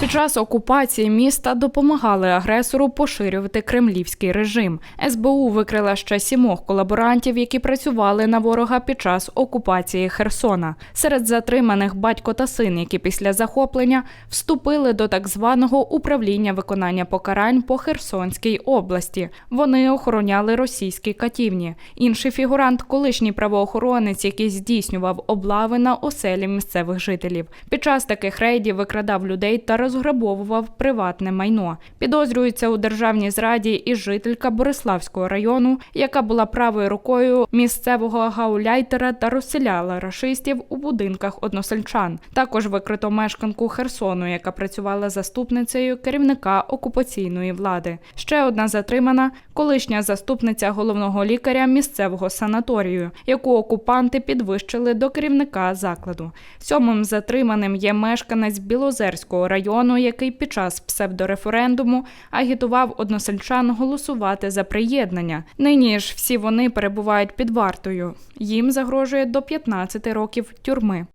Під час окупації міста допомагали агресору поширювати кремлівський режим. СБУ викрила ще сімох колаборантів, які працювали на ворога під час окупації Херсона. Серед затриманих батько та син, які після захоплення вступили до так званого управління виконання покарань по Херсонській області. Вони охороняли російські катівні. Інший фігурант, колишній правоохоронець, який здійснював облави на оселі місцевих жителів. Під час таких рейдів викрадав людей та розграбовував приватне майно. Підозрюється у державній зраді і жителька Бориславського району, яка була правою рукою місцевого гауляйтера та розселяла рашистів у будинках односельчан. Також викрито мешканку Херсону, яка працювала заступницею керівника окупаційної влади. Ще одна затримана колишня заступниця головного лікаря місцевого санаторію, яку окупанти підвищили до керівника закладу. Сьомим затриманим є мешканець Білозерського району, який під час псевдореферендуму агітував односельчан голосувати за приєднання. Нині ж всі вони перебувають під вартою. Їм загрожує до 15 років тюрми.